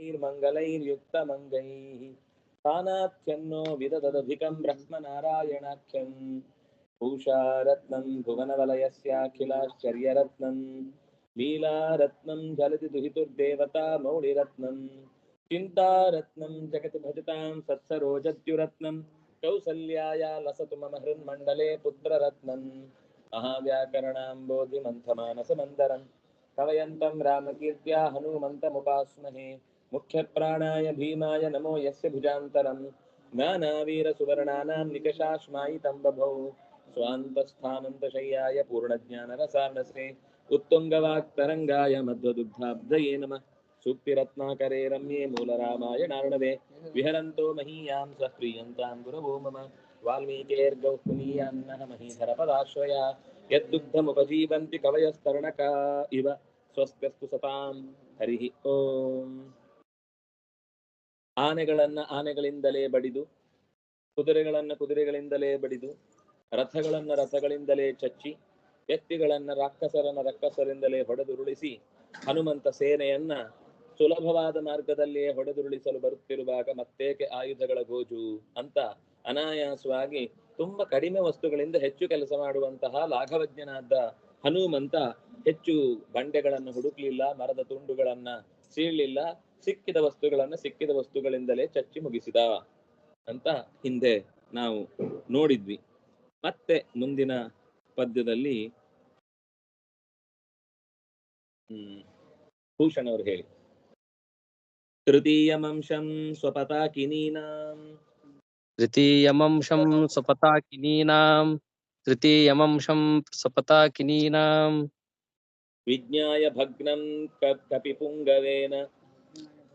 ैर्मङ्गलैर्युक्तमङ्गैः स्थानाख्यन्नो विददधिकं ब्रह्मनारायणाख्यम्। पूषारत्नं भुवनवलयस्याखिलाश्चर्यरत्नं, लीलारत्नं जलति दुहितुर्देवता मौलिरत्नं, चिन्तारत्नं जगति भजतां सत्सरोजद्युरत्नं, कौसल्याया लसतु मम हृन्मण्डले पुत्ररत्नं, महाव्याकरणाम्बोधिमन्थमानसमन्दरम्। कवयन्तं रामकीर्त्या हनूमन्तमुपास्महे। मुख्यप्राणाय भीमाय नमो यस्य भुजान्तरं ज्ञानावीरसुवर्णानां निकषाश्मायितं बभौ स्वान्तस्थानन्तशय्याय पूर्णज्ञानरसानसे। उत्तुङ्गवाक्तरङ्गाय मध्वदुग्धाब्धये नमः। सूक्तिरत्नाकरे रम्ये मूलरामाय नार्णवे। विहरन्तो महीयां सः प्रीयन्तां गुरवो मम। वाल्मीकेर्गौ पुनीयान्नः महीधरपदाश्रया। यद्दुग्धमुपजीवन्ति कवयस्तरणका इव। स्वस्त्यस्तु सतां। हरिः ओम्। ಆನೆಗಳನ್ನ ಆನೆಗಳಿಂದಲೇ ಬಡಿದು, ಕುದುರೆಗಳನ್ನ ಕುದುರೆಗಳಿಂದಲೇ ಬಡಿದು, ರಥಗಳನ್ನ ರಥಗಳಿಂದಲೇ ಚಚ್ಚಿ, ವ್ಯಕ್ತಿಗಳನ್ನ ರಾಕ್ಷಸರನ್ನ ರಕ್ಕಸರಿಂದಲೇ ಹೊಡೆದುರುಳಿಸಿ, ಹನುಮಂತ ಸೇನೆಯನ್ನ ಸುಲಭವಾದ ಮಾರ್ಗದಲ್ಲಿಯೇ ಹೊಡೆದುರುಳಿಸಲು ಬರುತ್ತಿರುವಾಗ ಮತ್ತೇಕೆ ಆಯುಧಗಳ ಗೋಜು ಅಂತ ಅನಾಯಾಸವಾಗಿ ತುಂಬಾ ಕಡಿಮೆ ವಸ್ತುಗಳಿಂದ ಹೆಚ್ಚು ಕೆಲಸ ಮಾಡುವಂತಹ ಲಾಘವಜ್ಞನಾದ ಹನುಮಂತ ಹೆಚ್ಚು ಬಂಡೆಗಳನ್ನು ಹುಡುಕ್ಲಿಲ್ಲ, ಮರದ ತುಂಡುಗಳನ್ನ ಸೀಳ್ಲಿಲ್ಲ ಸಿಕ್ಕಿದ ವಸ್ತುಗಳನ್ನು ಸಿಕ್ಕಿದ ವಸ್ತುಗಳಿಂದಲೇ ಚಚ್ಚಿ ಮುಗಿಸಿದ ಅಂತ ಹಿಂದೆ ನಾವು ನೋಡಿದ್ವಿ. ಮತ್ತೆ ಮುಂದಿನ ಪದ್ಯದಲ್ಲಿ ಹ್ಮ್ ಭೂಷಣ್ ಅವರು ಹೇಳಿ. ತೃತೀಯಮಂಶಂ ಸ್ವಪತಾಕಿನೀನಾಂ. ತೃತೀಯಮಂಶಂ ಸ್ವಪತಾಕಿನೀನಾಂ. ತೃತೀಯಮಂಶಂ ಸ್ವಪತಾಕಿನೀನಾಂ. ವಿಜ್ಞಾಯ ಭಗ್ನಂ ಕಪಿಪುಂಗವೇನ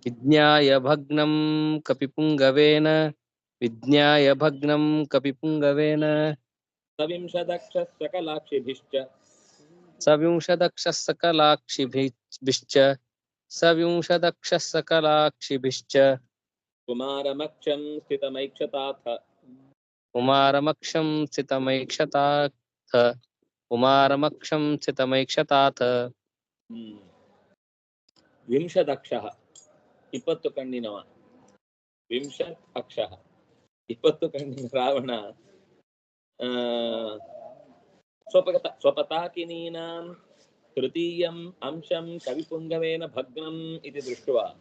विज्ञाय भग्नं कपिपुङ्गवेन विज्ञाय भग्नं कपिपुङ्गवेन। सविंशदक्ष सविंशदक्षसकलाक्षिभिश्च। सविंशदक्षसकलाक्षिभिश्च। कुमारमक्षं स्थितमैक्षताथ। कुमारमक्षं स्थितमैक्षताथ। कुमारमक्षं स्थितमैक्षताथ। ಹ್ಮ್. ಇಪ್ಪತ್ತು ಕಣ್ಣಿನವ. ವಿಂಶ ಅಕ್ಷ. ಇಪ್ಪತ್ತು ಕಣ್ಣಿನ ರಾವಣ. ಆ ಸ್ವಪತ ಸ್ವಪತಾಕಿನೀನಾಂ ತೃತೀಯಂ ಅಂಶಂ ಕವಿಪುಂಗವೇನ ಭಗ್ನಂ ಇತಿ ದೃಷ್ಟುವ.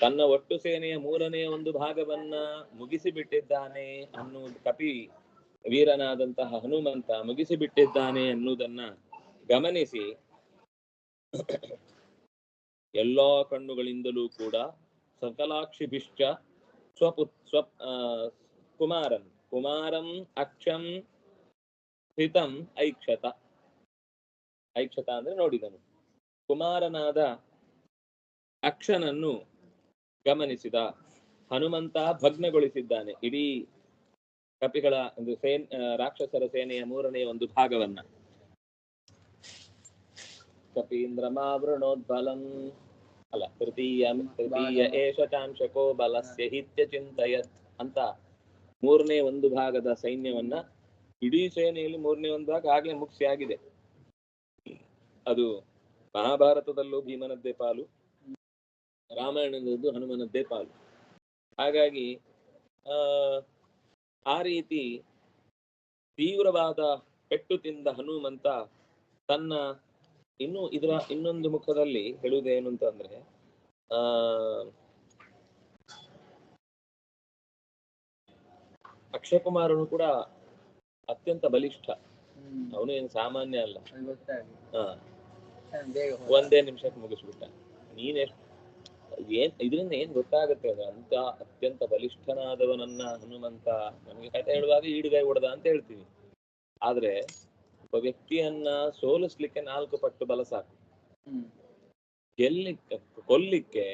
ತನ್ನ ಒಟ್ಟು ಸೇನೆಯ ಮೂರನೆಯ ಒಂದು ಭಾಗವನ್ನ ಮುಗಿಸಿಬಿಟ್ಟಿದ್ದಾನೆ ಅನ್ನುವುದು ಕಪಿ ವೀರನಾದಂತಹ ಹನುಮಂತ ಮುಗಿಸಿಬಿಟ್ಟಿದ್ದಾನೆ ಅನ್ನುವುದನ್ನ ಗಮನಿಸಿ. ಎಲ್ಲಾ ಕಣ್ಣುಗಳಿಂದಲೂ ಕೂಡ ಸಕಲಾಕ್ಷಿಭಿಶ್ಚ ಸ್ವಪು ಸ್ವ ಕುಮಾರನ್ ಕುಮಾರಂ. ಅಕ್ಷಂ ಸ್ಥಿತಂ ಐಕ್ಷತ. ಐಕ್ಷತ ಅಂದ್ರೆ ನೋಡಿದನು. ಕುಮಾರನಾದ ಅಕ್ಷನನ್ನು ಗಮನಿಸಿದ. ಹನುಮಂತ ಭಗ್ನಗೊಳಿಸಿದ್ದಾನೆ. ಇಡೀ ಕಪಿಗಳ ಒಂದು ಸೇನ್ ರಾಕ್ಷಸರ ಸೇನೆಯ ಮೂರನೆಯ ಒಂದು ಭಾಗವನ್ನ. ಕಪೀಂದ್ರಮಾವೃಣೋದ್ಬಲಂ ಅಲ್ಲ ತೃತೀಯ ತೃತೀಯ ಏಷ ಚಾಂಶಕೋ ಬಲಸ್ಯ ಹಿತ್ಯ ಚಿಂತಯತ್ ಅಂತ ಮೂರನೇ ಒಂದು ಭಾಗದ ಸೈನ್ಯವನ್ನ ಇಡೀ ಸೇನೆಯಲ್ಲಿ ಮೂರನೇ ಒಂದು ಭಾಗ ಆಗ್ಲೇ ಮುಗಿಸಿ ಆಗಿದೆ. ಅದು ಮಹಾಭಾರತದಲ್ಲೂ ಭೀಮನದ್ದೇ ಪಾಲು ರಾಮಾಯಣದಲ್ಲೂ ಹನುಮನದ್ದೇ ಪಾಲು. ಹಾಗಾಗಿ ಆ ಆ ರೀತಿ ತೀವ್ರವಾದ ಪೆಟ್ಟು ತಿಂದ ಹನುಮಂತ ತನ್ನ ಇನ್ನು ಇದರ ಇನ್ನೊಂದು ಮುಖದಲ್ಲಿ ಹೇಳುವುದೇನು ಅಂತಂದ್ರೆ ಆ ಅಕ್ಷಯ ಕುಮಾರನು ಕೂಡ ಅತ್ಯಂತ ಬಲಿಷ್ಠ. ಅವನು ಏನು ಸಾಮಾನ್ಯ ಅಲ್ಲ. ಹಾ. ಒಂದೇ ನಿಮಿಷಕ್ಕೆ ಮುಗಿಸ್ಬಿಟ್ಟ. ನೀನ್ ಏನ್ ಇದರಿಂದ ಏನ್ ಗೊತ್ತಾಗುತ್ತೆ ಅಂದ್ರೆ ಅಂತ ಅತ್ಯಂತ ಬಲಿಷ್ಠನಾದವನನ್ನ ಹನುಮಂತ ನಮಗೆ ಕಥೆ ಹೇಳುವಾಗ ಈಡುಗೈ ಹೊಡೆದ ಅಂತ ಹೇಳ್ತೀವಿ. ಆದ್ರೆ ಒಬ್ಬ ವ್ಯಕ್ತಿಯನ್ನ ಸೋಲಿಸ್ಲಿಕ್ಕೆ ನಾಲ್ಕು ಪಟ್ಟು ಬಲ ಸಾಕು. ಗೆಲ್ಲಿಕ್ಕೆ ಕೊಲ್ಲಿಕ್ಕೆ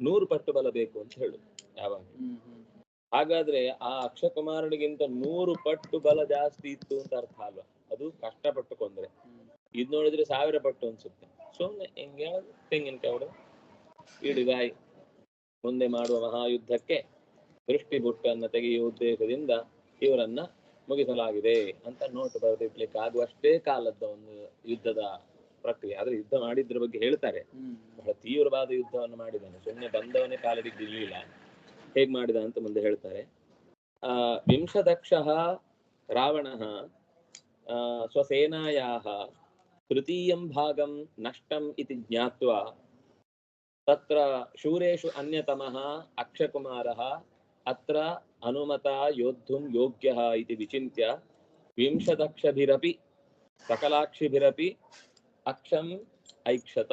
ನೂರು ಪಟ್ಟು ಬಲ ಬೇಕು ಅಂತ ಹೇಳು ಯಾವಾಗ ಹಾಗಾದ್ರೆ ಆ ಅಕ್ಷಕುಮಾರನಿಗಿಂತ ನೂರು ಪಟ್ಟು ಬಲ ಜಾಸ್ತಿ ಇತ್ತು ಅಂತ ಅರ್ಥ ಅಲ್ವಾ? ಅದು ಕಷ್ಟಪಟ್ಟು ಕೊಂದ್ರೆ. ಇದ್ ನೋಡಿದ್ರೆ ಸಾವಿರ ಪಟ್ಟು ಅನ್ಸುತ್ತೆ. ಸುಮ್ನೆ ಹಿಂಗೆ ತೆಂಗಿನಕಾಯಿ ಹೊಡೆದು ಈಡುಗಾಯಿ ಮುಂದೆ ಮಾಡುವ ಮಹಾಯುದ್ಧಕ್ಕೆ ದೃಷ್ಟಿ ಬುಟ್ಟನ್ನ ತೆಗೆಯುವ ಉದ್ದೇಶದಿಂದ ಇವರನ್ನ ಮುಗಿಸಲಾಗಿದೆ ಅಂತ ನೋಟ್ ಬರೆದಿಡ್ಲಿಕ್ಕೆ ಆಗುವಷ್ಟೇ ಕಾಲದ ಒಂದು ಯುದ್ಧದ ಪ್ರಕ್ರಿಯೆ. ಆದ್ರೆ ಯುದ್ಧ ಮಾಡಿದ್ರ ಬಗ್ಗೆ ಹೇಳ್ತಾರೆ. ಬಹಳ ತೀವ್ರವಾದ ಯುದ್ಧವನ್ನು ಮಾಡಿದ್ದಾನೆ. ಸುಮ್ಮನೆ ಬಂದವನೇ ಇರ್ಲಿಲ್ಲ ಹೇಗ್ ಮಾಡಿದ ಅಂತ ಮುಂದೆ ಹೇಳ್ತಾರೆ. ಆ ವಿಂಶದಕ್ಷ ರಾವಣ ಸ್ವಸೇನಾಯಾ ತೃತೀಯಂ ಭಾಗಂ ನಷ್ಟಂ ಇತಿ ಜ್ಞಾತ್ವಾ ತತ್ರ ಶೂರೇಷು ಅನ್ಯತಮಃ ಅಕ್ಷಕುಮಾರ ಅತ್ರ ಅನುಮತ ಯೋದ್ಧುಂ ಯೋಗ್ಯ ಇತಿ ವಿಚಿನ್ತ್ಯ ವಿಂಶದಕ್ಷಭಿರಪಿ ಸಕಲಾಕ್ಷಿಭಿರಪಿ ಅಕ್ಷಂ ಐಕ್ಷತ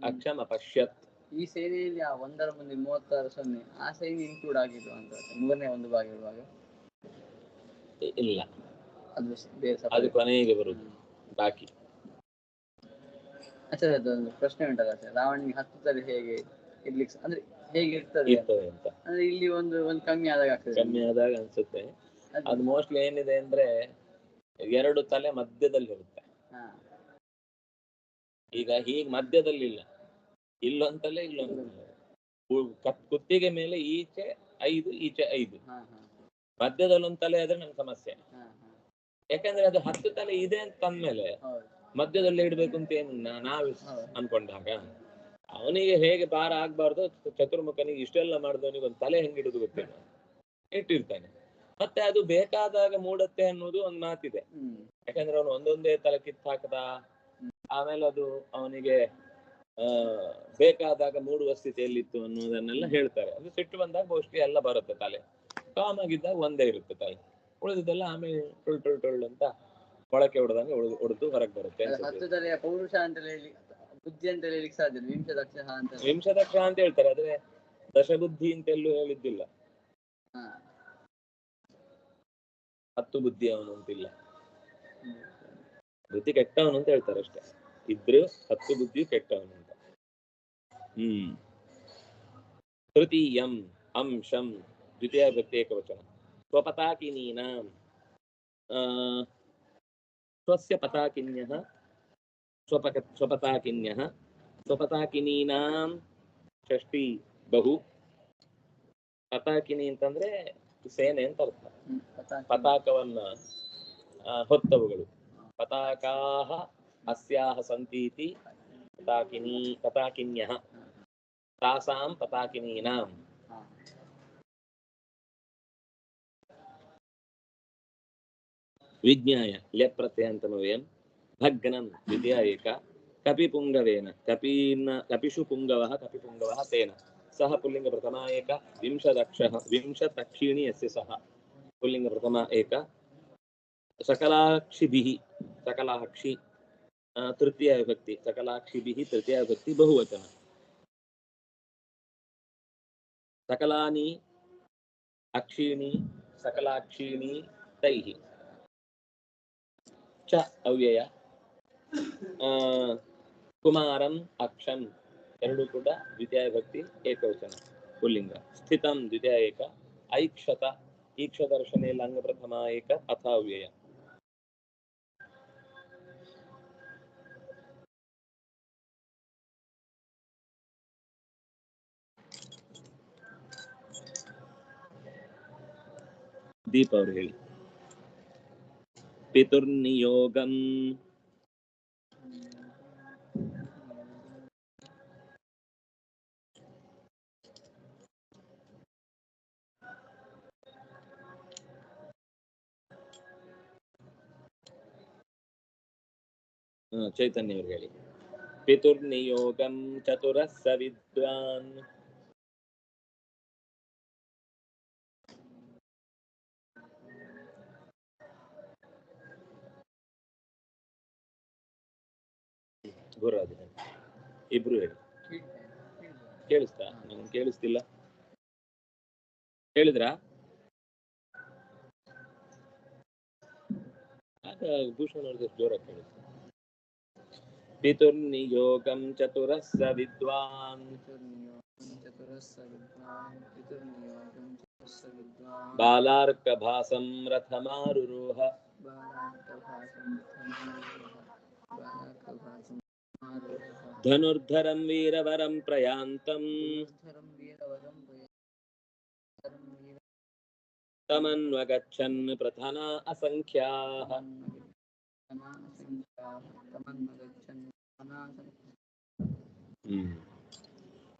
ಅಕ್ಷಂ ಅಪಶ್ಯತ್. ಈ ಸೇನೆಯಲ್ಲಿ ಆ ಒಂದರ ಮುಂದೆ ಮೂವತ್ತಾರು ಸೊನ್ನೆ ಆ ಸೇನೆ ಇನ್ಕ್ಲೂಡ್ ಆಗಿದ್ದು ಅಂತ ಮೂರನೇ ಒಂದು ಭಾಗ ಇರುವಾಗ. ಇಲ್ಲ. ಅದು ಅದು ಕೊನೆಗೆ ಬರುದು ಬಾಕಿ. ಆಚಾರ್ಯ ಅದೊಂದು ಪ್ರಶ್ನೆ ಉಂಟಲ್ಲ ಸರ್ ರಾವಣನಿಗೆ ಹತ್ತು ತಲೆ ಹೇಗೆ ಇರ್ಲಿಕ್ಕೆ ಅಂದ್ರೆ ಹೇಗಿರ್ತದೆ ಇರ್ತದೆ? ಅಂತ. ಅಂದ್ರೆ ಇಲ್ಲಿ ಒಂದು ಒಂದು ಕಮ್ಮಿ ಆದಾಗ ಆಗ್ತದೆ. ಕಮ್ಮಿ ಆದಾಗ ಅನ್ಸುತ್ತೆ. ಅದು- ಮೋಸ್ಟ್ಲಿ ಏನಿದೆ ಅಂದ್ರೆ ಎರಡು ತಲೆ ಮಧ್ಯದಲ್ಲಿ ಇರುತ್ತೆ. ಈಗ ಹೀಗ್ ಮಧ್ಯದಲ್ಲಿ ಇಲ್ಲ ಇಲ್ಲೊಂದ್ ತಲೆ. ಇಲ್ಲೊಂದ್ ಕುತ್ತಿಗೆ ಮೇಲೆ ಈಚೆ ಐದು ಈಚೆ ಐದು. ಮಧ್ಯದಲ್ಲಿ ಒಂದ್ ತಲೆ ಆದ್ರೆ ನನ್ ಸಮಸ್ಯೆ. ಯಾಕಂದ್ರೆ ಅದು ಹತ್ತು ತಲೆ ಇದೆ ಅಂತ ಅಂದ್ಮೇಲೆ ಮಧ್ಯದಲ್ಲಿ ಇಡ್ಬೇಕು ಅಂತ ಏನು ನಾವ್ ಅನ್ಕೊಂಡಾಗ? ಅವನಿಗೆ ಹೇಗೆ ಭಾರ ಆಗ್ಬಾರ್ದು ಚತುರ್ಮುಖನಿಗೆ ಇಷ್ಟೆಲ್ಲ ಮಾಡಿದವನಿಗೆ ಒಂದು ತಲೆ ಹೆಂಗಿಡುದು ಗೊತ್ತಿಲ್ಲ. ಇಟ್ಟಿರ್ತಾನೆ. ಮತ್ತೆ ಅದು ಬೇಕಾದಾಗ ಮೂಡತ್ತೆ ಅನ್ನೋದು ಒಂದು ಮಾತಿದೆ. ಯಾಕಂದ್ರೆ ಅವನು ಒಂದೊಂದೇ ತಲೆ ಕಿತ್ತು ಹಾಕದ ಆಮೇಲೆ ಅದು ಅವನಿಗೆ ಆ ಬೇಕಾದಾಗ ಮೂಡುವ ಸ್ಥಿತಿಯಲ್ಲಿತ್ತು ಅನ್ನೋದನ್ನೆಲ್ಲ ಹೇಳ್ತಾರೆ. ಅದು ಸಿಟ್ಟು ಬಂದಾಗ ಗೋಷ್ಠಿ ಎಲ್ಲ ಬರುತ್ತೆ ತಲೆ. ಕಾಮ್ ಆಗಿದ್ದಾಗ ಒಂದೇ ಇರುತ್ತೆ ತಲೆ. ಉಳಿದಿದ್ದೆಲ್ಲ ಆಮೇಲೆ ಟೊಳ್ ಟೊಳ್ ಟೊಳ್ ಅಂತ ಮೊಳಕೆ ಹೊಡೆದಂಗೆ ಹೊಡೆದು ಹೊರಗೆ ಬರುತ್ತೆ ಪೌರುಷ ಅಂತ ಹೇಳಿ. ಬುದ್ಧಿ ಅಂತ ಹೇಳಿಕ್ ಸಾಧ್ಯ ಇಲ್ಲ. ವಿಂಶ ದಕ್ಷ ಅಂತ. ವಿಂಶದಕ್ಷ ಅಂತ ಹೇಳ್ತಾರೆ ಆದ್ರೆ ದಶಬುದ್ಧಿ ಅಂತ ಎಲ್ಲೂ ಹೇಳಿದ್ದಿಲ್ಲ. ಹಾ. ಹತ್ತು ಬುದ್ಧಿ ಅವನು ಅಂತಿಲ್ಲ. ಬುದ್ಧಿ ಕೆಟ್ಟವನು ಅಂತ ಹೇಳ್ತಾರೆ ಅಷ್ಟೇ. ಇದ್ರೆ ಹತ್ತು ಬುದ್ಧಿ ಕೆಟ್ಟವನು ಅಂತ. ಹ್ಮ್. ತೃತೀಯಂ ಅಂಶಂ ದ್ವಿತೀಯ ಪ್ರತ್ಯೇಕ ಏಕವಚನ ಸ್ವಪತಾಕಿನೀನಾಂ. ಆ, ಸ್ವಸ್ಯ ಪತಾಕಿನ್ಯಃ ಸ್ವಪಕ ಸ್ವಪತಾಕಿನ್ಯಃ ಸ್ವಪತಾಕಿನೀನಾಂ ಷಷ್ಠಿ ಬಹು ಪತಾಕಿನಿ ಅಂತಂದ್ರೆ ಸೇನೆ ಅಂತ ಅರ್ಥ ಹ್ಮ್. ಪತಾಕ. ಪತಾಕವನ್ನ ಆ, ಹೊತ್ತವುಗಳು ಪತಾಕಾಹ ಅಸ್ಯಾಹ ಸಂತೀತಿ ಪತಾಕಿನಿ ಪತಾಕಿನ್ಯಃ ತಾಸಾಂ ಪತಾಕಿನೀನಾಂ ಹಾ. ವಿಜ್ಞಾಯ ಲ್ಯಪ್ರತ್ಯಯಂತಮವ್ಯಂ Hagganan jadi ya ka. Kapi punggawena kapi na kapi su punggawaha kapi punggawaha tena. Saha pulingga pertama Eka, ka bimsa daksha bimsa takshini ya saha pulingga pertama Eka, sakala aksi bihi sakala ah, tertia efekti sakala aksi bihi tertia efekti bahwa sakala ani aksi ini sakala aksi ini cah, cha awiya ಕುಮಾರಂ ಅಕ್ಷಂ ಎರಡು ಕೂಡ ದ್ವಿತೀಯ ವಿಭಕ್ತಿ ಏಕವಚನ, ಪುಲ್ಲಿಂಗ. ಸ್ಥಿತಂ ದ್ವಿತೀಯ ಏಕ, ಐಕ್ಷತ ಈಕ್ಷದರ್ಶನೆ ಲಂಗ ಪ್ರಥಮ ಏಕ, ಅಥ ಅವ್ಯಯ. ದೀಪ ಅವ್ರು ಹೇಳಿ. ಪಿತುರ್ನಿಯೋಗಂ ಚೈತನ್ಯ ಅವ್ರು ಹೇಳಿ. ಪಿತುರ್ನಿಯೋಗಂ ಚತುರಸ್ಸ ಸ ವಿದ್ವಾನ್. ಗುರುರಾಜ, ಇಬ್ರು ಹೇಳಿ. ಕೇಳಿಸ್ತಾ? ನಂಗೆ ಕೇಳಿಸ್ತಿಲ್ಲ. ಹೇಳಿದ್ರಾ ಭೂಷಣ್ ಅವ್ರದ್ದು ಜೋರಾಗಿ ಕೇಳಿಸ್ತು. ಪಿತುರ್ನಿಯೋಗಂ ಚತುರಃ ಸ ವಿದ್ವಾನ್ ಪಿತುರ್ನಿಯೋಗಂ ಚತುರಸ್ಸ ವಿದ್ವಾನ್ ಪಿತುರ್ನಿಯೋಗಂ ಚತುರಸ್ಸ ವಿದ್ವಾನ್ ಬಾಲಾರ್ಕಭಾಸಂ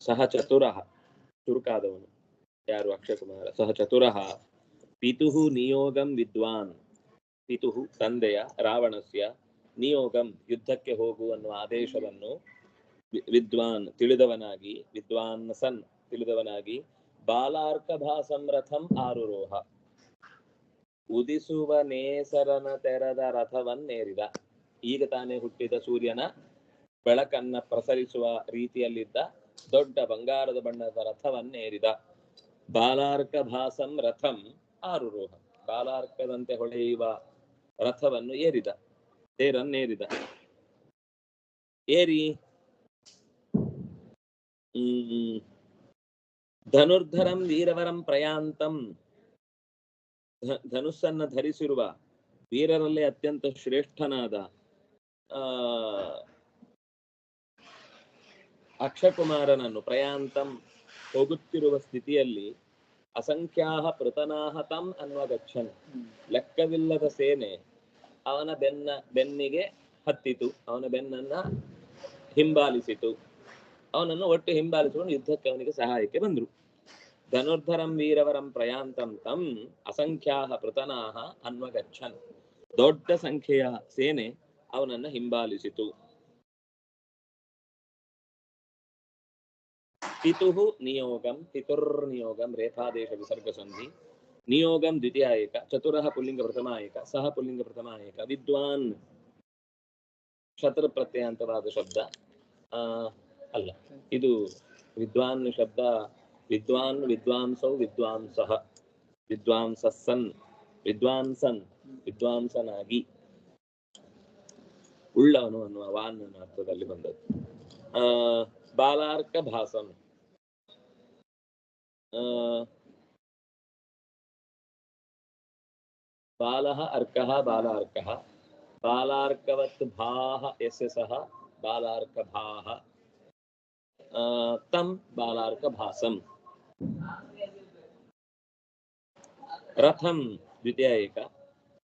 ಸಹ ಚತುರ. ಚುರುಕಾದವನು. ಯಾರು? ಅಕ್ಷಯಕುಮಾರ. ಸಹ ಚತುರ. ಪಿತುಹು ನಿಯೋಗಂ ವಿದ್ವಾನ್. ಪಿತು ತಂದೆಯ, ರಾವಣಸ್ಯ. ನಿಯೋಗಂ ಯುದ್ಧಕ್ಕೆ ಹೋಗು ಅನ್ನುವ ಆದೇಶವನ್ನು ವಿದ್ವಾನ್ ತಿಳಿದವನಾಗಿ ವಿದ್ವಾನ್ ಸನ್ ತಿಳಿದವನಾಗಿ ಬಾಲಾರ್ಕಭಾ ಸಂರಥಂ ಆರುರೋಹ. ಉದಿಸುವ ನೇಸರನ ತೆರದ ರಥವನ್ನೇರಿದ. ಈಗ ತಾನೇ ಹುಟ್ಟಿದ ಸೂರ್ಯನ ಬೆಳಕನ್ನ ಪ್ರಸರಿಸುವ ರೀತಿಯಲ್ಲಿದ್ದ ದೊಡ್ಡ ಬಂಗಾರದ ಬಣ್ಣದ ರಥವನ್ನೇರಿದ. ಬಾಲಾರ್ಕ ಭಾಸಂ ರಥಂ ಆರುರೋಹ. ಬಾಲಾರ್ಕದಂತೆ ಹೊಳೆಯುವ ರಥವನ್ನು ಏರಿದ. ತೇರನ್ನೇರಿದ. ಏರಿ. ಹ್ಮ್. ಧನುರ್ಧರಂ ವೀರವರಂ ಪ್ರಯಾಂತಂ. ಧನುಸ್ಸನ್ನ ಧರಿಸಿರುವ ವೀರರಲ್ಲೇ ಅತ್ಯಂತ ಶ್ರೇಷ್ಠನಾದ, ಆ, ಅಕ್ಷಕುಮಾರನನ್ನು ಪ್ರಯಾಂತಂ ಹೋಗುತ್ತಿರುವ ಸ್ಥಿತಿಯಲ್ಲಿ ಅಸಂಖ್ಯಾಹ ಪೃತನಾಹ ತಂ ಅನ್ನುವ ಗಚ್ಚನ್. ಲೆಕ್ಕವಿಲ್ಲದ ಸೇನೆ ಅವನ ಬೆನ್ನ, ಬೆನ್ನಿಗೆ ಹತ್ತಿತು. ಅವನ ಬೆನ್ನನ್ನ ಹಿಂಬಾಲಿಸಿತು. ಅವನನ್ನು ಒಟ್ಟು ಹಿಂಬಾಲಿಸಿಕೊಂಡು ಯುದ್ಧಕ್ಕೆ ಅವನಿಗೆ ಸಹಾಯಕ್ಕೆ ಬಂದ್ರು. ಧನುರ್ಧರಂ ವೀರವರಂ ಪ್ರಯಾಂತಂ ತಂ ಅಸಂಖ್ಯಾಹ ಪೃತನಾಹ ಅನ್ವಗಚ್ಚನ್ ದೊಡ್ಡ ಸಂಖ್ಯೆಯ ಸೇನೆ ಅವನನ್ನ ಹಿಂಬಾಲಿಸಿತು. ಪಿತುಃ ನಿಯೋಗಂ, ಪಿತುರ್ನಿಯೋಗಂ ರೇಫಾದೇಶ ವಿಸರ್ಗ ಸಂಧಿ. ನಿಯೋಗಂ ದ್ವಿತೀಯ ಏಕ ಚತುರಃ ಪುಲ್ಲಿಂಗ ಪ್ರಥಮ ಏಕ ಸಹ ಪುಲ್ಲಿಂಗ ಪ್ರಥಮ ಏಕ ವಿದ್ವಾನ್. ಶತ್ರು ಪ್ರತ್ಯಯಾಂತವಾದ ಶಬ್ದ. ಅಲ್ಲ, ಇದು ವಿದ್ವಾನ್ ಶಬ್ದ ವಿದ್ವಾನ್ ವಿದ್ವಾಂಸೌ ವಿದ್ವಾಂಸಃ ವಿದ್ವಾಂಸಸ್ಸನ್ ವಿದ್ವಾಂಸನ್ ವಿದ್ವಾಂಸನಾಗಿ ಉಳ್ಳವನು ಅನ್ನುವ ವಾನ್ ಅನ್ನೋ ಅರ್ಥದಲ್ಲಿ ಬಂದದ್ದು ಆ ಬಾಲಾರ್ಕ ಭಾಸಂ ಆ ಬಾಲಃ ಅರ್ಕಃ ಬಾಲಾರ್ಕಃ ಬಾಲಾರ್ಕವತ್ ಭಾಹ ಯಸ್ಯ ಸಹ ಬಾಲಾರ್ಕಭಾಹ ಆ, ತಂ ಬಾಲಾರ್ಕಭಾಸಂ ರಥಂ ದ್ವಿತೀಯ ಏಕ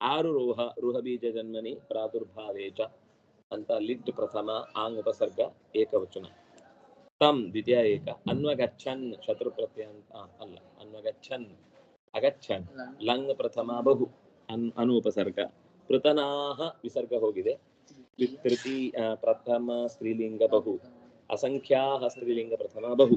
ಆರು ರೋಹ ರುಹಬೀಜ ಜನ್ಮನಿ ಪ್ರಾದುರ್ಭಾವೇ ಚ ಅಂತ ಲಿಟ್ ಪ್ರಥಮ, ಆಂಗ್ ಉಪಸರ್ಗ, ಏಕವಚನ. ತಂ ದ್ವಿತೀಯ ಏಕ ಅನ್ವಗಚ್ಚನ್ ಶತ್ರು ಪ್ರತ್ಯಂತ ಅಲ್ಲ ಅನ್ವಗಚ್ಚನ್ ಅಗಚ್ಚನ್ ಲಂಗ್ ಪ್ರಥಮ ಬಹು, ಅನ್ ಅನು ಉಪಸರ್ಗ. ಪೃತನಾಹ ವಿಸರ್ಗ ಹೋಗಿದೆ. ತೃತೀಯ ಪ್ರಥಮ ಸ್ತ್ರೀಲಿಂಗ ಬಹು, ಅಸಂಖ್ಯಾಹ ಸ್ತ್ರೀಲಿಂಗ ಪ್ರಥಮ ಬಹು.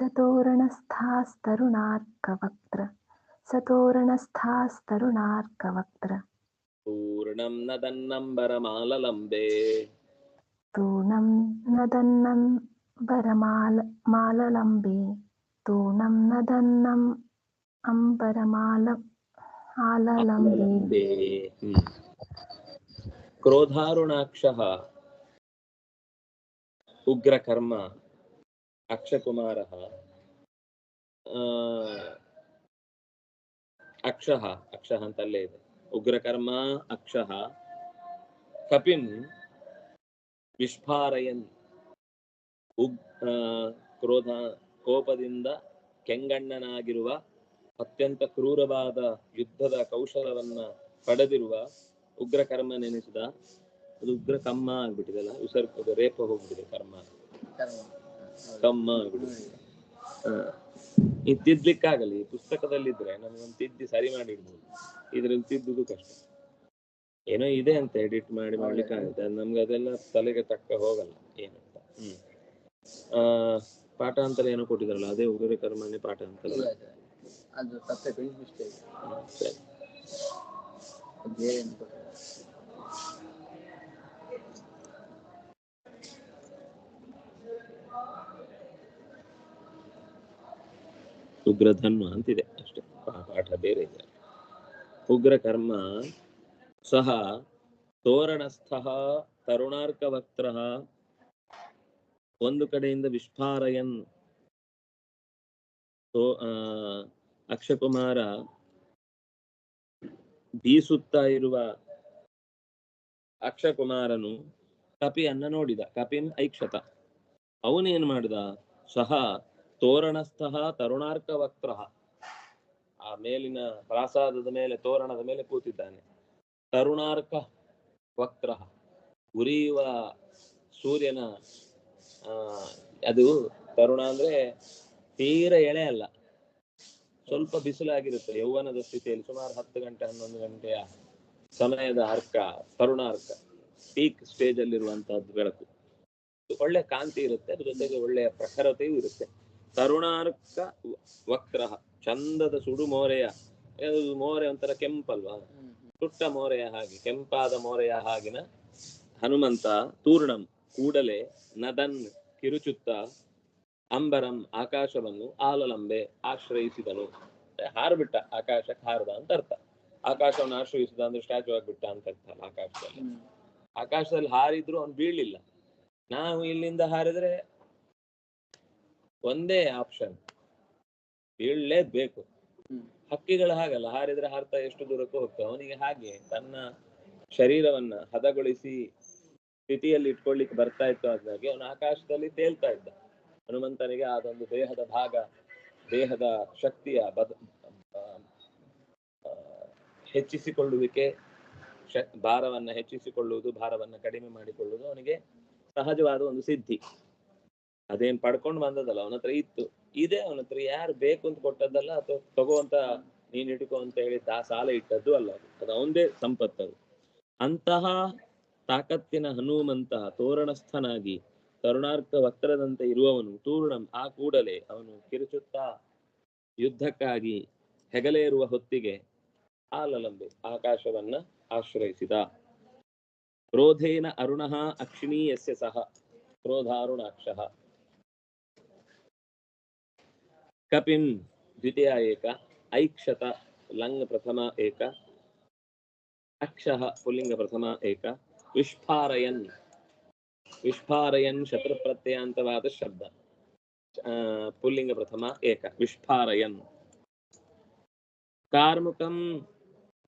सतोरणस्थास्तरुणार्कवक्त्र। सतोरणस्थास्तरुणार्कवक्त्र। पूर्णं नदन्नम्बरमाललम्बे तूर्णं नदन्नं बरमाल माललम्बे। तूर्णं नदन्नम् अम्बरमाल आललम्बे। हम्म। क्रोधारुणाक्षः। उग्रकर्म। ಕ್ರೋಧಾರುಣಾಕ್ಷಃ ಅಕ್ಷ ಅಕ್ಷಃ ಅಕ್ಷಃ ಅಂತಲ್ಲೇ ಇದೆ. ಉಗ್ರಕರ್ಮ, ಅಕ್ಷಃ, ಕಪಿಂ, ವಿಸ್ಫಾರಯನ್, ಉಗ್ ಕ್ರೋಧ, ಕೋಪದಿಂದ ಕೆಂಗಣ್ಣನಾಗಿರುವ, ಅತ್ಯಂತ ಕ್ರೂರವಾದ ಯುದ್ಧದ ಕೌಶಲವನ್ನ ಪಡೆದಿರುವ ಉಗ್ರಕರ್ಮ ನೆನೆಸಿದ, ಅದು ಉಗ್ರ ಕಮ್ಮ ಆಗ್ಬಿಟ್ಟಿದೆಲ್ಲ ರೇಪ ಹೋಗ್ಬಿಟ್ಟಿದೆ ಕರ್ಮ. ಕಮ್ಮ ಆಗ್ಬಿಟ್ಟಿದೆ ಆ, ಇದು ತಿದ್ಲಿಕ್ಕಾಗಲ್ಲ ಈ ಪುಸ್ತಕದಲ್ಲಿದ್ರೆ ನಮಗೊಂದು ತಿದ್ದಿ ಸರಿ ಮಾಡಿ ಇಡ್ಬೋದು ಇದ್ರಲ್ಲಿ ತಿದ್ದುದು ಕಷ್ಟ. ಏನೋ ಇದೆ ಅಂತ ಎಡಿಟ್ ಮಾಡಿ ಮಾಡ್ಲಿಕ್ಕೆ ಆಗುತ್ತೆ ಅದು ನಮ್ಗೆ ಅದೆಲ್ಲ ತಲೆಗೆ ತಕ್ಕ ಹೋಗಲ್ಲ ಏನು ಅಂತ. ಹ್ಮ್. ಆ ಪಾಠಾಂತರ ಏನೋ ಕೊಟ್ಟಿದ್ರಲ್ಲ ಅದೇ ಉಗುರೆ ಕರ್ಮನೆ ಪಾಠ ಅಂತ. ಅದು ತಪ್ಪೆ ಮಿಸ್ಟೇಕ್ ಸರಿ. ಏನು ಕೊಟ್ಟಿಲ್ಲ. ಅಂತಿದೆ ಅಷ್ಟೇ. ಪಾಠ ಬೇರೆ ಇದೆ. ಉಗ್ರಕರ್ಮ ಸಹ ತೋರಣಸ್ಥಃ ತರುಣಾರ್ಕವಕ್ತ್ರಃ ಒಂದು ಕಡೆಯಿಂದ ವಿಸ್ಫಾರಯನ್ ಅಕ್ಷಕುಮಾರ ಬೀಸುತ್ತಾ ಇರುವ ಅಕ್ಷಕುಮಾರನು ಕಪಿಯನ್ನ ನೋಡಿದ. ಕಪಿನ್ ಐಕ್ಷತ. ಅವನೇನ್ ಮಾಡಿದ? ಸಹ ತೋರಣಸ್ಥಃ ತರುಣಾರ್ಕ ವಕ್ರಃ ಆ ಮೇಲಿನ ಪ್ರಾಸಾದದ ಮೇಲೆ, ತೋರಣದ ಮೇಲೆ ಕೂತಿದ್ದಾನೆ. ತರುಣಾರ್ಕ ವಕ್ರಃ ಉರಿಯುವ ಸೂರ್ಯನ ಅದು ತರುಣ ಅಂದ್ರೆ ತೀರ ಎಳೆ ಅಲ್ಲ. ಸ್ವಲ್ಪ ಬಿಸಿಲಾಗಿರುತ್ತೆ, ಯೌವನದ ಸ್ಥಿತಿಯಲ್ಲಿ ಸುಮಾರು ಹತ್ತು ಗಂಟೆ, ಹನ್ನೊಂದು ಗಂಟೆಯ ಸಮಯದ ಅರ್ಕ ತರುಣಾರ್ಕ ಪೀಕ್ ಸ್ಟೇಜ್ ಅಲ್ಲಿರುವಂತಹದ್ದು ಬೆಳಕು. ಒಳ್ಳೆ ಕಾಂತಿ ಇರುತ್ತೆ, ಅದ್ರ ಜೊತೆಗೆ ಒಳ್ಳೆಯ ಪ್ರಖರತೆಯೂ ಇರುತ್ತೆ. ತರುಣಾರ್ಕ ವಕ್ರ ಚಂದದ ಸುಡು ಮೋರೆಯ ಅದು ಮೋರೆ ಒಂಥರ ಕೆಂಪಲ್ವಾ? ಸುಟ್ಟ ಮೋರೆಯ ಹಾಗೆ ಕೆಂಪಾದ ಮೋರೆಯ ಹಾಗಿನ ಹನುಮಂತ ತೂರ್ಣಂ ಕೂಡಲೇ ನದನ್ ಕಿರುಚುತ್ತ ಅಂಬರಂ ಆಕಾಶವನ್ನು ಆಲಲಂಬೆ ಆಶ್ರಯಿಸಿದನು. ಹಾರ್ಬಿಟ್ಟ ಆಕಾಶಕ್ಕೆ ಹಾರದ ಅಂತ ಅರ್ಥ. ಆಕಾಶವನ್ನು ಆಶ್ರಯಿಸಿದ ಅಂದ್ರೆ ಸ್ಟ್ಯಾಚು ಆಗ್ಬಿಟ್ಟ ಅಂತ ಅರ್ಥ ಆಕಾಶದಲ್ಲಿ. ಆಕಾಶದಲ್ಲಿ ಹಾರಿದ್ರು ಅವ್ನು ಬೀಳಲಿಲ್ಲ. ನಾವು ಇಲ್ಲಿಂದ ಹಾರಿದ್ರೆ ಒಂದೇ ಆಪ್ಷನ್ ಬೀಳಲೇಬೇಕು. ಹಕ್ಕಿಗಳ ಹಾಗಲ್ಲ ಹಾರಿದ್ರೆ ಹಾರ್ತಾ ಎಷ್ಟು ದೂರಕ್ಕೂ ಹೋಗ್ತವೆ. ಅವನಿಗೆ ಹಾಗೆ ತನ್ನ ಶರೀರವನ್ನ ಹದಗೊಳಿಸಿ ಸ್ಥಿತಿಯಲ್ಲಿ ಇಟ್ಕೊಳ್ಳಿಕ್ಕೆ ಬರ್ತಾ ಇತ್ತು ಆದಾಗೆ ಅವನು ಆಕಾಶದಲ್ಲಿ ತೇಲ್ತಾ ಇದ್ದ. ಹನುಮಂತನಿಗೆ ಅದೊಂದು ದೇಹದ ಭಾಗ ದೇಹದ ಶಕ್ತಿಯ ಬದ ಹೆಚ್ಚಿಸಿಕೊಳ್ಳುವಿಕೆ ಶ- ಭಾರವನ್ನ ಹೆಚ್ಚಿಸಿಕೊಳ್ಳುವುದು ಭಾರವನ್ನ ಕಡಿಮೆ ಮಾಡಿಕೊಳ್ಳುವುದು ಅವನಿಗೆ ಸಹಜವಾದ ಒಂದು ಸಿದ್ಧಿ. ಅದೇನ್ ಪಡ್ಕೊಂಡ್ ಬಂದದಲ್ಲ, ಅವನ ಹತ್ರ ಇತ್ತು. ಇದೆ ಅವನ ಹತ್ರ, ಯಾರು ಬೇಕು ಅಂತ ಕೊಟ್ಟದ್ದಲ್ಲ, ಅಥವಾ ತಗೋ ಅಂತ ನೀನ್ ಇಟ್ಕೋ ಅಂತ ಹೇಳಿ ತಾ ಸಾಲ ಇಟ್ಟದ್ದು ಅಲ್ಲ ಅದು. ಅವಂದೇ ಸಂಪತ್ತದು ಅಂತಹ ತಾಕತ್ತಿನ ಹನುಮಂತ ತೋರಣಸ್ಥನಾಗಿ ತರುಣಾರ್ಕ ವಕ್ರದಂತೆ ಇರುವವನು ತೂರ್ಣಂ. ಆ ಕೂಡಲೇ ಅವನು ಕಿರುಚುತ್ತಾ ಯುದ್ಧಕ್ಕಾಗಿ ಹೆಗಲೇರುವ ಹೊತ್ತಿಗೆ ಆ ಲಲಂಬೆ ಆಕಾಶವನ್ನ ಆಶ್ರಯಿಸಿದ. ಕ್ರೋಧೇನ ಅರುಣಃ ಅಕ್ಷಿಣೀಯಸ್ಯ ಸಹ. ಕ್ರೋಧಾರುಣಾಕ್ಷಃ. ಕಪಿನ್ ದ್ವಿತೀಯ ಏಕ ಐಕ್ಷತ ಲಂಗ್ ಪ್ರಥಮ ಏಕ ಅಕ್ಷಃ ಪುಲ್ಲಿಂಗ ಪ್ರಥಮ ಏಕ ವಿಸ್ಫಾರಯನ್ ವಿಸ್ಫಾರಯನ್ ಶತ್ರು ಪ್ರತ್ಯಯಾಂತವಾದ ಶಬ್ದ ಆ, ಪುಲ್ಲಿಂಗ ಪ್ರಥಮ ಏಕ ವಿಸ್ಫಾರಯನ್ ಕಾರ್ಮುಕಂ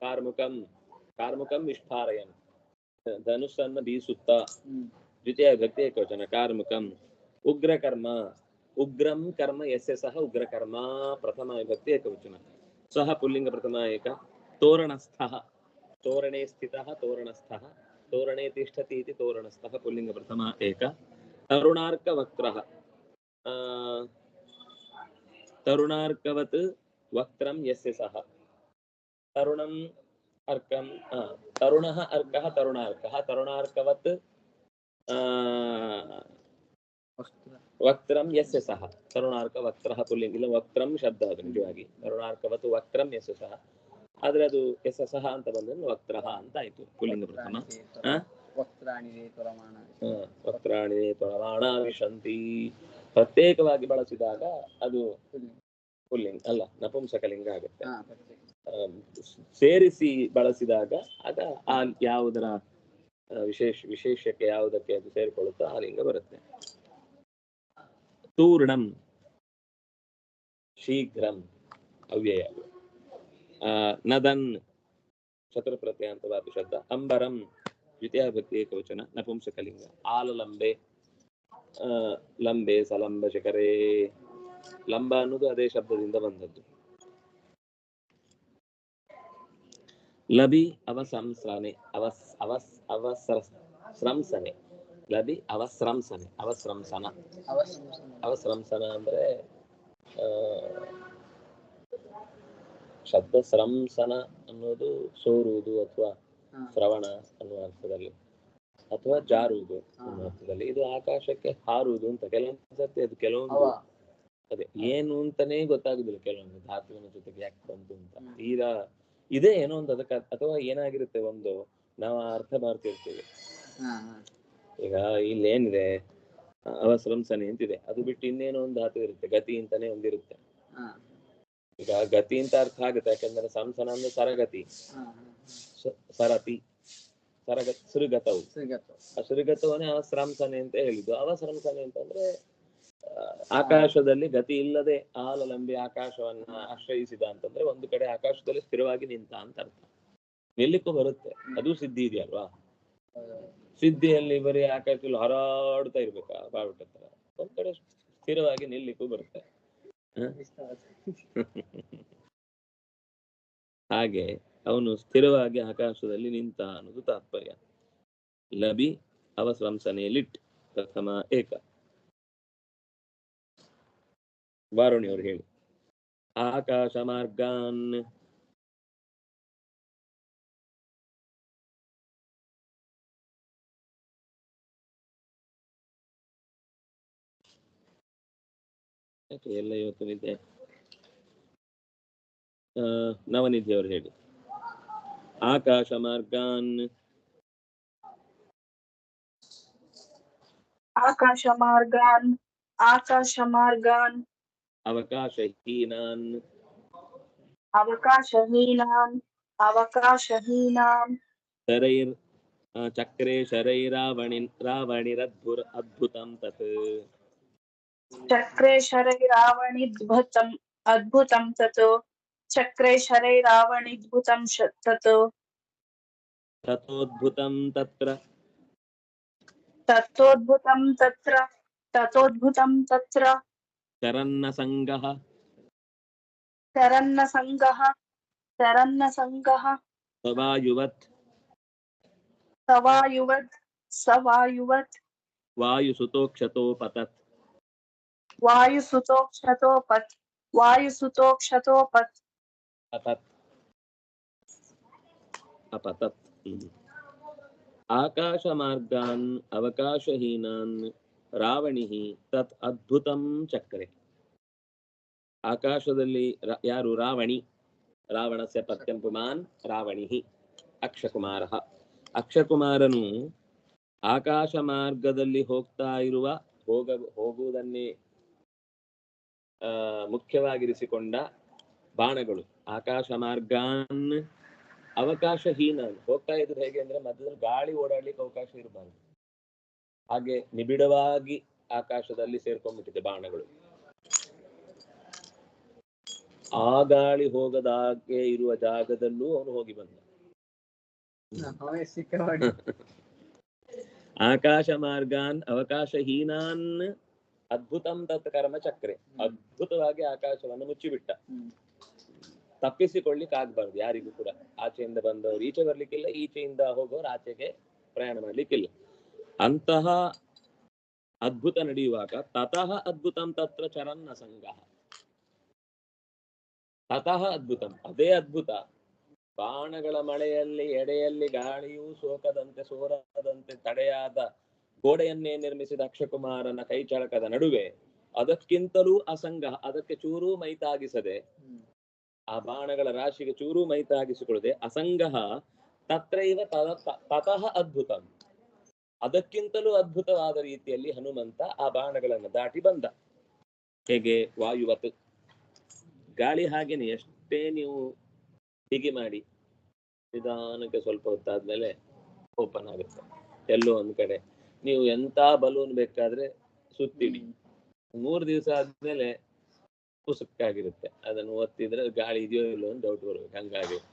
ಕಾರ್ಮುಕಂ ಕಾರ್ಮುಕಂ ವಿಸ್ಫಾರಯನ್ ಧನುಸ್ಸನ್ನ ಬೀಸುತ್ತಾ ದ್ವಿತೀಯ ಭಕ್ತಿ ಏಕವಚನ ಕಾರ್ಮುಕಂ ಉಗ್ರಕರ್ಮ ಉಗ್ರಂ ಕರ್ಮ ಯಸ್ಯ ಸಹ ಉಗ್ರಕರ್ಮ ಪ್ರಥಮ ವಿಭಕ್ತಿ ಏಕವಚನ ಸಹ ಪುಲ್ಲಿಂಗ ಪ್ರಥಮ ಏಕ ತೋರಣಸ್ಥಃ ತೋರಣೆ ಸ್ಥಿತಃ ತೋರಣಸ್ಥಃ ತೋರಣೆ ತಿಷ್ಠತಿ ಇತಿ ತೋರಣಸ್ಥಃ ಪುಲ್ಲಿಂಗ ಪ್ರಥಮ ಏಕ ತರುಣಾರ್ಕ ವಕ್ರಃ ಆ, ತರುಣಾರ್ಕವತ್ ವಕ್ರಂ ವಕ್ರಂ ಯಸ್ಯ ಸಹ. ಕರುಣಾರ್ಕ ವಕ್ರಃ ಪುಲ್ಲಿಂಗ ಇಲ್ಲ ವಕ್ರಂ ಶಬ್ದ ಅದು ನಿಜವಾಗಿ. ಕರುಣಾರ್ಕವತ್ತು ವಕ್ರಂ ಯಸ್ಯ ಸಹ. ಆದ್ರೆ ಅದು ಎಸ್ ಸಹ ಅಂತ ಬಂದ್ರೆ ವಕ್ರಹ ಅಂತ ಆಯ್ತು ಪುಲ್ಲಿಂಗ ಪ್ರಥಮ. ವಕ್ರಾಣಿ ತೊಳವಾಣ ವಿಶಂತಿ. ಪ್ರತ್ಯೇಕವಾಗಿ ಬಳಸಿದಾಗ ಅದು ಪುಲ್ಲಿಂಗ್ ಅಲ್ಲ ನಪುಂಸಕಲಿಂಗ ಆಗುತ್ತೆ. ಸೇರಿಸಿ ಬಳಸಿದಾಗ ಆಗ ಆ ಯಾವುದರ ವಿಶೇಷ ವಿಶೇಷಕ್ಕೆ ಯಾವುದಕ್ಕೆ ಅದು ಸೇರಿಕೊಳ್ಳುತ್ತೋ ಆ ಲಿಂಗ ಬರುತ್ತೆ. ತೂರ್ಣಂ ಶೀಘ್ರಂ ಅವ್ಯಯ ಆ, ನದನ್ ಶತ್ರುಪ್ರತ್ಯಯ ಅಂತವಾದ ಶಬ್ದ ಅಂಬರಂ ದ್ವಿತೀಯ ಭಕ್ತಿ ಏಕವಚನ ನಪುಂಸಕಲಿಂಗ ಆಲಲಂಬೆ ಆ, ಲಂಬೆ ಸಲಂಬ ಶಿಖರೇ ಲಂಬ ಅನ್ನೋದು ಅದೇ ಶಬ್ದದಿಂದ ಬಂದದ್ದು. ಲಬಿ ಅವಸಂಸ್ರನೆ ಅವಸ್ ಅವಸ್ ಅವಸರ ಲಬಿ ಅವಸ್ರಂಸನೆ ಅವಸ್ರಂಸನ. ಅವಸ್ರಂಸನ ಅಂದ್ರೆ ಶಬ್ದ ಸ್ರಂಸನ ಅನ್ನೋದು ಸೋರುವುದು ಅಥವಾ ಶ್ರವಣ ಅನ್ನುವ ಅರ್ಥದಲ್ಲಿ ಅಥವಾ ಜಾರುವುದು ಅನ್ನುವ ಅರ್ಥದಲ್ಲಿ. ಇದು ಆಕಾಶಕ್ಕೆ ಹಾರುವುದು ಅಂತ. ಕೆಲವೊಂದು ಸರ್ತಿ ಅದು ಕೆಲವೊಂದು ಅದೇ ಏನು ಅಂತಾನೆ ಗೊತ್ತಾಗುದಿಲ್ಲ ಕೆಲವೊಂದು ಧಾತುವಿನ ಜೊತೆಗೆ ಯಾಕೆ ಬಂತು ಅಂತ. ಈಗ ಇದೇ ಏನೋ ಒಂದು ಅದಕ್ಕೆ ಅಥವಾ ಏನಾಗಿರುತ್ತೆ ಒಂದು ನಾವು ಅರ್ಥ ಮಾಡ್ತಿರ್ತೀವಿ. ಈಗ ಇಲ್ಲಿ ಏನಿದೆ? ಅವಸರಂಸನೆ ಅಂತಿದೆ. ಅದು ಬಿಟ್ಟು ಇನ್ನೇನೋ ಒಂದು ಧಾತು ಇರುತ್ತೆ. ಗತಿ ಅಂತಾನೆ ಒಂದಿರುತ್ತೆ. ಹಾ. ಈಗ ಗತಿ ಅಂತ ಅರ್ಥ ಆಗುತ್ತೆ. ಯಾಕಂದ್ರೆ ಸಂಸನ ಅಂದ್ರೆ ಸರಗತಿ. ಸರತಿ. ಸರಗ ಸುರುಗತವು. ಆ ಸುರುಗತವನ್ನೇ ಅವಸ್ರಂಸನೆ ಅಂತ ಹೇಳಿದ್ದು. ಅವಸ್ರಂಸನೆ ಅಂತಂದ್ರೆ ಆಕಾಶದಲ್ಲಿ ಗತಿ ಇಲ್ಲದೆ ಆಲಲಂಬಿ ಆಕಾಶವನ್ನ ಆಶ್ರಯಿಸಿದ ಅಂತಂದ್ರೆ ಒಂದು ಕಡೆ ಆಕಾಶದಲ್ಲಿ ಸ್ಥಿರವಾಗಿ ನಿಂತ ಅಂತ ಅರ್ಥ. ನಿಲ್ಲಿಕ್ಕೂ ಬರುತ್ತೆ. ಅದು ಸಿದ್ಧಿ ಇದೆಯಲ್ವಾ? ಸಿದ್ಧಿಯಲ್ಲಿ ಬರೀ ಆಕಾಶದಲ್ಲಿ ಹಾರಾಡ್ತಾ ಇರ್ಬೇಕಾ ಬಾವಿಟ ಹತ್ರ. ಒಂದ್ ಕಡೆ ಸ್ಥಿರವಾಗಿ ನಿಲ್ಲಿಕ್ಕೂ ಬರುತ್ತೆ. ಹಾಗೆ ಅವನು ಸ್ಥಿರವಾಗಿ ಆಕಾಶದಲ್ಲಿ ನಿಂತ ಅನ್ನೋದು ತಾತ್ಪರ್ಯ. ಲಬಿ ಅವಸ್ವಂಸನೆಯಲ್ಲಿಟ್ ಪ್ರಥಮ ಏಕ. ವಾರುಣಿಯವರು ಹೇಳಿ, ಆಕಾಶ ಮಾರ್ಗಾನ್ ಯಾಕೆ ಎಲ್ಲ ಇವತ್ತು ನಿದ್ದೆ? ನವನಿಧಿಯವರು ಹೇಳಿ. ಆಕಾಶ ಮಾರ್ಗಾನ್. ಆಕಾಶ ಮಾರ್ಗಾನ್ ಆಕಾಶ ಮಾರ್ಗಾನ್. ಅವಕಾಶಹೀನಾನ್ ಅವಕಾಶಹೀನಾನ್ ಅವಕಾಶಹೀನಾನ್ ಶರೈರ್ ಚಕ್ರೆ ಶರೈರಾವಣಿ ರಾವಣಿರದ್ಭುರ ಅದ್ಭುತಂ ತತ್. चक्रेशरैरावणिद्भुतम् अद्भुतं तत्। चक्रेशरैरावणिद्भुतं तत्। ततोद्भुतं तत्र। ततोद्भुतं तत्र। ततोद्भुतं तत्र। चरन्नसङ्गः चरन्नसङ्गः चरन्नसङ्गः सवायुवत्। सवायुवत्। सवायुवत्। वायुसुतोक्षतोपतत्। ವಾಯುಸುತೋಕ್ಷತೋಪತ್ ವಾಯುಸುತೋಕ್ಷತೋಪತ್. ಅಪತ್. ಅಪತತ್. ಆಕಾಶ ಮಾರ್ಗಾನ್ ಅವಕಾಶಹೀನಾನ್ ರಾವಣಿಹಿ ತತ್ ಅದ್ಭುತಂ ಚಕ್ರೆ. ಆಕಾಶದಲ್ಲಿ ಯಾರು? ರಾವಣಿ. ರಾವಣಸ್ಯ ಪತ್ಯಂ ಪುಮಾನ್ ರಾವಣಿಹಿ. ಅಕ್ಷಕುಮಾರ. ಅಕ್ಷಕುಮಾರನು ಆಕಾಶ ಮಾರ್ಗದಲ್ಲಿ ಹೋಗ್ತಾ ಇರುವ ಹೋಗ ಹೋಗುವುದನ್ನೇ ಆ, ಮುಖ್ಯವಾಗಿರಿಸಿಕೊಂಡ ಬಾಣಗಳು ಆಕಾಶ ಮಾರ್ಗಾನ್ ಅವಕಾಶಹೀನ ಹೋಗ್ತಾ ಇದ್ರು ಹೇಗೆ ಅಂದ್ರೆ ಮಧ್ಯದಲ್ಲಿ ಗಾಳಿ ಓಡಾಡ್ಲಿಕ್ಕೆ ಅವಕಾಶ ಇರಬಾರ್ದು. ಹಾಗೆ ನಿಬಿಡವಾಗಿ ಆಕಾಶದಲ್ಲಿ ಸೇರ್ಕೊಂಡ್ಬಿಟ್ಟಿದೆ ಬಾಣಗಳು. ಆ ಗಾಳಿ ಹೋಗದಾಗೆ ಇರುವ ಜಾಗದಲ್ಲೂ ಅವನು ಹೋಗಿ ಬಂದ. ಆಕಾಶ ಮಾರ್ಗಾನ್ ಅವಕಾಶಹೀನಾನ್ ಅದ್ಭುತಂ ತತ್ ಕರ್ಮ ಚಕ್ರೆ ಅದ್ಭುತವಾಗಿ ಆಕಾಶವನ್ನು ಮುಚ್ಚಿಬಿಟ್ಟ. ತಪ್ಪಿಸಿಕೊಳ್ಳಿಕ್ ಆಗ್ಬಾರ್ದು ಯಾರಿಗೂ ಕೂಡ. ಆಚೆಯಿಂದ ಬಂದವರು ಈಚೆ ಬರ್ಲಿಕ್ಕಿಲ್ಲ ಈಚೆಯಿಂದ ಹೋಗೋರು ಆಚೆಗೆ ಪ್ರಯಾಣ ಮಾಡ್ಲಿಕ್ಕಿಲ್ಲ. ಅಂತಹ ಅದ್ಭುತ ನಡೆಯುವಾಗ ತತಃ ಅದ್ಭುತಂ ತತ್ರ ಚರನ್ನ ಸಂಘ ತತಃ ಅದ್ಭುತಂ ಅದೇ ಅದ್ಭುತ. ಬಾಣಗಳ ಮಳೆಯಲ್ಲಿ ಎಡೆಯಲ್ಲಿ ಗಾಳಿಯೂ ಸೋಕದಂತೆ ಸೋರದಂತೆ ತಡೆಯಾದ ಗೋಡೆಯನ್ನೇ ನಿರ್ಮಿಸಿದ ಅಕ್ಷಕುಮಾರನ ಕೈಚಳಕದ ನಡುವೆ ಅದಕ್ಕಿಂತಲೂ ಅಸಂಗ, ಅದಕ್ಕೆ ಚೂರೂ ಮೈತಾಗಿಸದೆ. ಆ ಬಾಣಗಳ ರಾಶಿಗೆ ಚೂರು ಮೈತಾಗಿಸಿಕೊಳ್ಳದೆ ಅಸಂಗಹ ತತ್ರೈವ ತತಃ ಅದ್ಭುತ. ಅದಕ್ಕಿಂತಲೂ ಅದ್ಭುತವಾದ ರೀತಿಯಲ್ಲಿ ಹನುಮಂತ ಆ ಬಾಣಗಳನ್ನು ದಾಟಿ ಬಂದ. ಹೇಗೆ? ವಾಯುವತ್ ಗಾಳಿ ಹಾಗೇನೆ, ಎಷ್ಟೇ ನೀವು ಹೀಗೆ ಮಾಡಿ, ನಿಧಾನಕ್ಕೆ ಸ್ವಲ್ಪ ಹೊತ್ತಾದ್ಮೇಲೆ ಓಪನ್ ಆಗುತ್ತೆ. ಎಲ್ಲೋ ಒಂದ್ ಕಡೆ. ನೀವು ಎಂತ ಬಲೂನ್ ಬೇಕಾದ್ರೆ ಸುತ್ತಿಡಿ. ಮೂರ್ ದಿವಸ ಆದ್ಮೇಲೆ ಕುಸುಕಾಗಿರುತ್ತೆ ಅದನ್ನು ಒತ್ತಿದ್ರೆ ಗಾಳಿ ಇದೆಯೋ ಇಲ್ಲೋ ಅಂತ ಡೌಟ್ ಬರ್ಬೇಕು. ಹಂಗಾಗಿರುತ್ತೆ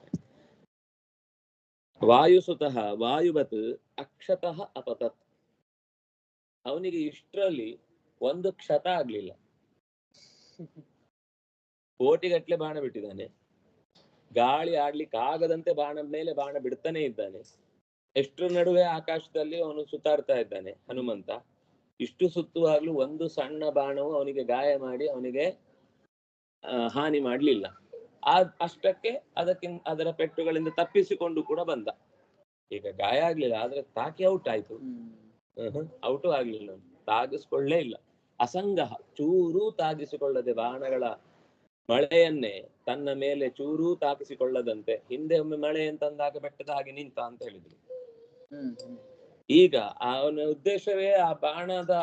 ವಾಯುಸುತಃ ವಾಯುವತ್ ಅಕ್ಷತಃ ಅಪತತ್. ಅವನಿಗೆ ಇಷ್ಟರಲ್ಲಿ ಒಂದು ಕ್ಷತ ಆಗ್ಲಿಲ್ಲ. ಕೋಟಿಗಟ್ಲೆ ಬಾಣ ಬಿಟ್ಟಿದ್ದಾನೆ. ಗಾಳಿ ಆಡ್ಲಿಕ್ಕೆ ಆಗದಂತೆ ಬಾಣ ಮೇಲೆ ಬಾಣ ಬಿಡ್ತಾನೆ ಇದ್ದಾನೆ. ಎಷ್ಟರ ನಡುವೆ ಆಕಾಶದಲ್ಲಿ ಅವನು ಸುತ್ತಾಡ್ತಾ ಇದ್ದಾನೆ ಹನುಮಂತ. ಇಷ್ಟು ಸುತ್ತುವಾಗ್ಲೂ ಒಂದು ಸಣ್ಣ ಬಾಣವು ಅವನಿಗೆ ಗಾಯ ಮಾಡಿ ಅವನಿಗೆ ಹಾನಿ ಮಾಡ್ಲಿಲ್ಲ. ಆ ಅಷ್ಟಕ್ಕೆ ಅದಕ್ಕಿಂತ ಅದರ ಪೆಟ್ಟುಗಳಿಂದ ತಪ್ಪಿಸಿಕೊಂಡು ಕೂಡ ಬಂದ. ಈಗ ಗಾಯ ಆಗ್ಲಿಲ್ಲ ಆದ್ರೆ ತಾಕಿ ಔಟ್ ಆಯ್ತು. ಔಟು ಆಗ್ಲಿಲ್ಲ ತಾಗಿಸ್ಕೊಳ್ಲೇ ತಾಗಿಸ್ಕೊಳ್ಳೇ ಇಲ್ಲ. ಅಸಂಗಹ ಚೂರೂ ತಾಗಿಸಿಕೊಳ್ಳದೆ ಬಾಣಗಳ ಮಳೆಯನ್ನೇ ತನ್ನ ಮೇಲೆ ಚೂರೂ ತಾಕಿಸಿಕೊಳ್ಳದಂತೆ ಹಿಂದೆ ಒಮ್ಮೆ ಮಳೆ ಅಂತಂದಾಗ ಬೆಟ್ಟದ ಹಾಗೆ ನಿಂತ ಅಂತ ಹೇಳಿದ್ರು. ಈಗ ಅವನ ಉದ್ದೇಶವೇ ಆ ಬಾಣದ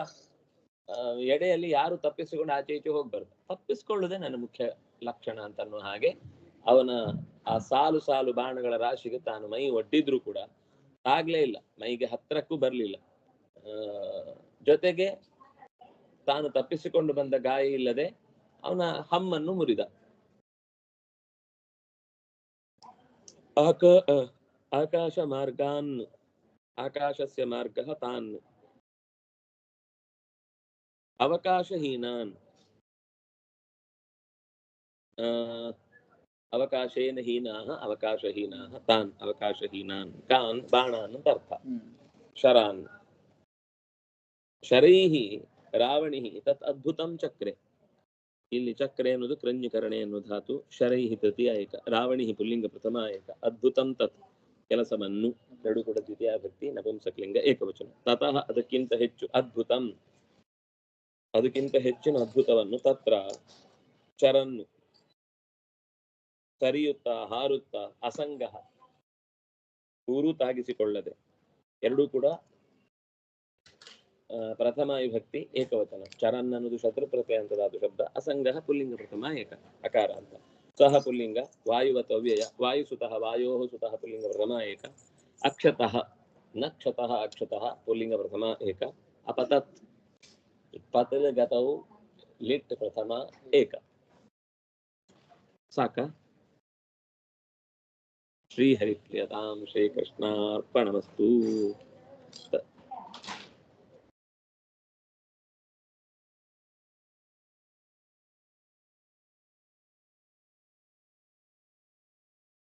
ಎಡೆಯಲ್ಲಿ ಯಾರು ತಪ್ಪಿಸಿಕೊಂಡು ಆಚೆ ಈಚೆ ಹೋಗ್ಬಾರ್ದು. ತಪ್ಪಿಸ್ಕೊಳ್ಳುದೇ ನನ್ನ ಮುಖ್ಯ ಲಕ್ಷಣ ಅಂತ ಅನ್ನೋ ಹಾಗೆ ಅವನ ಆ ಸಾಲು ಸಾಲು ಬಾಣಗಳ ರಾಶಿಗೆ ತಾನು ಮೈ ಒಡ್ಡಿದ್ರು ಕೂಡ ಆಗ್ಲೇ ಇಲ್ಲ. ಮೈಗೆ ಹತ್ರಕ್ಕೂ ಬರ್ಲಿಲ್ಲ. ಜೊತೆಗೆ ತಾನು ತಪ್ಪಿಸಿಕೊಂಡು ಬಂದ ಗಾಯ ಇಲ್ಲದೆ ಅವನ ಹಮ್ಮನ್ನು ಮುರಿದ. ಆಕ ಆಕಾಶ ಮಾರ್ಗಾನ್ ಆಕಾಶಸ್ಯ ಮಾರ್ಗಃ ತಾನ್ ಅವಕಾಶಹೀನಾನ್ ಅವಕಾಶೇನ ಹೀನಾಃ ಅವಕಾಶಹೀನಾಃ ತಾನ್ ಅವಕಾಶಹೀನಾನ್ ಕಾನ್ ಬಾಣಾನ್ ಅಂತ ಅರ್ಥ ಶರಾನ್ ಶರೈಃ ರಾವಣಿಃ ತತ್ ಅದ್ಭುತಂ ಚಕ್ರೆ ಇಲ್ಲಿ ಚಕ್ರೆ ಅನ್ನೋದು ಕೃಣ್ಯಕರಣೆ ಅನ್ನೋ ಧಾತು ಶರೈಹಿ ತೃತೀಯ ಏಕ ರಾವಣಿ ಪುಲ್ಲಿಂಗ ಪ್ರಥಮ ಏಕ ಅದ್ಭುತಂ ತತ್ ಕೆಲಸವನ್ನು ಎರಡು ಕೂಡ ದ್ವಿತೀಯ ಭಕ್ತಿ? ನಪುಂಸಕಲಿಂಗ ಏಕವಚನ. ತತಃ ಅದಕ್ಕಿಂತ ಹೆಚ್ಚು ಅದ್ಭುತಂ. ಅದಕ್ಕಿಂತ ಹೆಚ್ಚಿನ ಅದ್ಭುತವನ್ನು ತತ್ರ ಚರನ್ನು ಸರಿಯುತ್ತಾ, ಹಾರುತ್ತ, ಅಸಂಗ ಊರು ತಾಗಿಸಿಕೊಳ್ಳದೆ. ಎರಡೂ ಕೂಡ ಪ್ರಥಮ ವಿಭಕ್ತಿ ಏಕವಚನ. ಚರನ್ ಅನ್ನೋದು ಶತ್ರು ಪ್ರತ್ಯಂತದಾದ ಶಬ್ದ, ಅಸಂಗ ಪುಲ್ಲಿಂಗ ಪ್ರಥಮ, ಏಕ, ಅಕಾರ ಅಂತ. ಸಹ ಪುಲ್ಲಿಂಗ ವಾಯುವತ್ ಅವ್ಯಯ ವಾಯುಸುತಃ ವಾಯೋ ಸುತಃ ಪುಲ್ಲಿಂಗ ಪ್ರಥಮ, ಏಕ. ಅಕ್ಷತಃ ನಕ್ಷತಃ ಅಕ್ಷತಃ ಪುಲ್ಲಿಂಗ ಪ್ರಥಮ ಏಕ ಅಪತತ್ ಪತಲ್ ಗತೌ ಲಿಟ್ ಪ್ರಥಮ ಏಕ ಸಾಕ ಶ್ರೀಹರಿಪ್ರಿಯತಾಂ ಶ್ರೀಕೃಷ್ಣಾರ್ಪಣಮಸ್ತು ತ-